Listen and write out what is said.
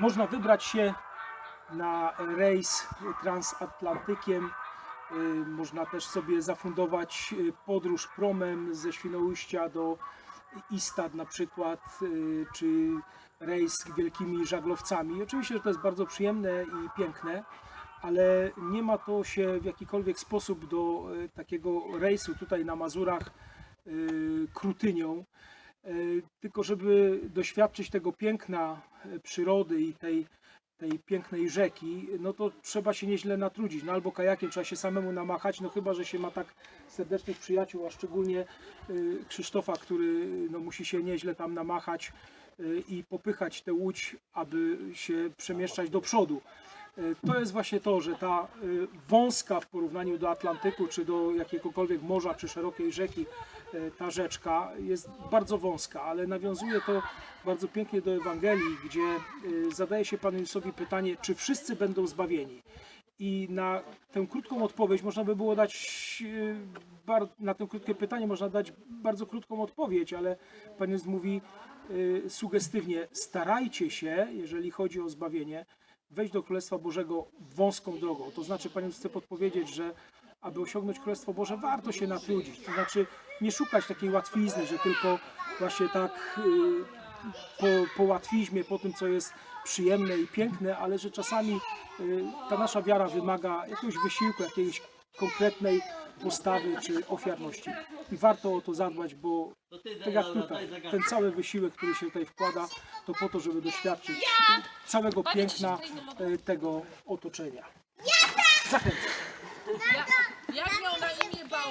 Można wybrać się na rejs transatlantykiem. Y, Można też sobie zafundować y, podróż promem ze Świnoujścia do Istad na przykład, y, czy rejs wielkimi żaglowcami. Oczywiście, że to jest bardzo przyjemne i piękne, ale nie ma to się w jakikolwiek sposób do y, takiego rejsu tutaj na Mazurach y, krutynią. Y, Tylko żeby doświadczyć tego piękna y, przyrody i tej, tej pięknej rzeki, no to trzeba się nieźle natrudzić. No albo kajakiem trzeba się samemu namachać, no chyba, że się ma tak serdecznych przyjaciół, a szczególnie y, Krzysztofa, który no, musi się nieźle tam namachać i popychać tę łódź, aby się przemieszczać do przodu. Y, To jest właśnie to, że ta y, wąska w porównaniu do Atlantyku, czy do jakiegokolwiek morza, czy szerokiej rzeki, y, ta rzeczka jest bardzo wąska, ale nawiązuje to bardzo pięknie do Ewangelii, gdzie zadaje się Panu Jezusowi pytanie, czy wszyscy będą zbawieni. I na tę krótką odpowiedź można by było dać, na to krótkie pytanie można dać bardzo krótką odpowiedź, ale Pan Jezus mówi sugestywnie, starajcie się, jeżeli chodzi o zbawienie, wejść do Królestwa Bożego wąską drogą. To znaczy, Pan Jezus chce podpowiedzieć, że aby osiągnąć Królestwo Boże, warto się natrudzić. To znaczy, nie szukać takiej łatwizny, że tylko właśnie tak y, po, po łatwizmie, po tym, co jest przyjemne i piękne, ale że czasami y, ta nasza wiara wymaga jakiegoś wysiłku, jakiejś konkretnej postawy czy ofiarności. I warto o to zadbać, bo tak jak tutaj, ten cały wysiłek, który się tutaj wkłada, to po to, żeby doświadczyć całego piękna e, tego otoczenia. Zachęcam. Jak miał na imię